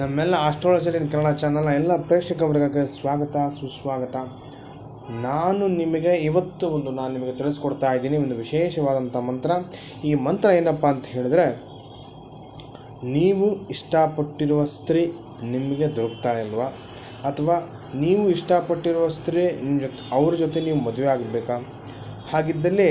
ನಮ್ಮೆಲ್ಲ ಆಸ್ಟ್ರಾಲಜರ್ ಇನ್ ಕನ್ನಡ ಚಾನಲ್ನ ಎಲ್ಲ ಪ್ರೇಕ್ಷಕ ವರ್ಗಕ್ಕೆ ಸ್ವಾಗತ, ಸುಸ್ವಾಗತ. ನಾನು ನಿಮಗೆ ಇವತ್ತು ಒಂದು ನಾನು ನಿಮಗೆ ತಿಳಿಸ್ಕೊಡ್ತಾ ಇದ್ದೀನಿ ಒಂದು ವಿಶೇಷವಾದಂಥ ಮಂತ್ರ. ಈ ಮಂತ್ರ ಏನಪ್ಪ ಅಂತ ಹೇಳಿದ್ರೆ, ನೀವು ಇಷ್ಟಪಟ್ಟಿರುವ ಸ್ತ್ರೀ ನಿಮಗೆ ದೊರಕ್ತಾ ಇಲ್ವಾ? ಅಥವಾ ನೀವು ಇಷ್ಟಪಟ್ಟಿರುವ ಸ್ತ್ರೀ ನಿಮ್ಮ ಜೊತೆ, ಅವ್ರ ಜೊತೆ ನೀವು ಮದುವೆ ಆಗಬೇಕಾ? ಹಾಗಿದ್ದಲ್ಲಿ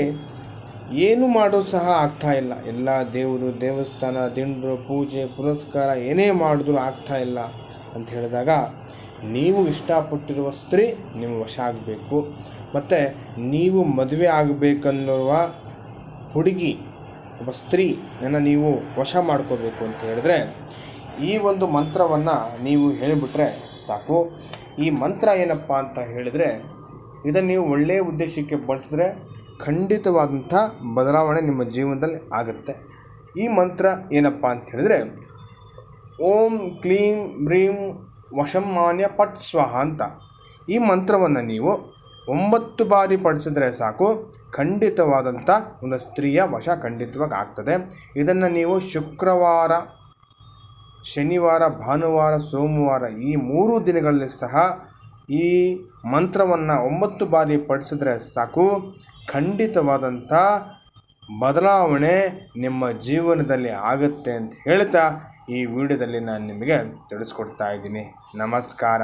ಏನು ಮಾಡೋ ಸಹ ಆಗ್ತಾ ಇಲ್ಲ. ಎಲ್ಲ ದೇವರು, ದೇವಸ್ಥಾನ, ದಿಂಡರು, ಪೂಜೆ, ಪುರಸ್ಕಾರ ಏನೇ ಮಾಡಿದ್ರು ಆಗ್ತಾ ಇಲ್ಲ ಅಂತ ಹೇಳಿದಾಗ, ನೀವು ಇಷ್ಟಪಟ್ಟಿರುವ ಸ್ತ್ರೀ ನಿಮ್ಮ ವಶ ಆಗಬೇಕು. ಮತ್ತು ನೀವು ಮದುವೆ ಆಗಬೇಕನ್ನುವ ಹುಡುಗಿ, ಒಬ್ಬ ಸ್ತ್ರೀಯನ್ನು ನೀವು ವಶ ಮಾಡ್ಕೋಬೇಕು ಅಂತ ಹೇಳಿದ್ರೆ, ಈ ಒಂದು ಮಂತ್ರವನ್ನು ನೀವು ಹೇಳಿಬಿಟ್ರೆ ಸಾಕು. ಈ ಮಂತ್ರ ಏನಪ್ಪ ಅಂತ ಹೇಳಿದರೆ, ಇದನ್ನು ನೀವು ಒಳ್ಳೆಯ ಉದ್ದೇಶಕ್ಕೆ ಬಳಸಿದ್ರೆ ಖಂಡಿತವಾದಂಥ ಬದಲಾವಣೆ ನಿಮ್ಮ ಜೀವನದಲ್ಲಿ ಆಗುತ್ತೆ. ಈ ಮಂತ್ರ ಏನಪ್ಪ ಅಂತ ಹೇಳಿದರೆ, ಓಂ ಕ್ಲೀಂ ಬ್ರೀಂ ವಶಮಾನ್ಯ ಪಟ್ ಸ್ವಹ ಅಂತ. ಈ ಮಂತ್ರವನ್ನು ನೀವು ಒಂಬತ್ತು ಬಾರಿ ಪಡಿಸಿದ್ರೆ ಸಾಕು ಖಂಡಿತವಾದಂಥ ಒಂದು ಸ್ತ್ರೀಯ ವಶ ಖಂಡಿತವಾಗಿ ಆಗ್ತದೆ. ಇದನ್ನು ನೀವು ಶುಕ್ರವಾರ, ಶನಿವಾರ, ಭಾನುವಾರ, ಸೋಮವಾರ ಈ ಮೂರು ದಿನಗಳಲ್ಲಿ ಸಹ ಈ ಮಂತ್ರವನ್ನು ಒಂಬತ್ತು ಬಾರಿ ಪಡಿಸಿದ್ರೆ ಸಾಕು ಖಂಡಿತವಾದಂಥ ಬದಲಾವಣೆ ನಿಮ್ಮ ಜೀವನದಲ್ಲಿ ಆಗುತ್ತೆ ಅಂತ ಹೇಳ್ತಾ ಈ ವಿಡಿಯೋದಲ್ಲಿ ನಾನು ನಿಮಗೆ ತಿಳಿಸ್ಕೊಡ್ತಾ ಇದ್ದೀನಿ. ನಮಸ್ಕಾರ.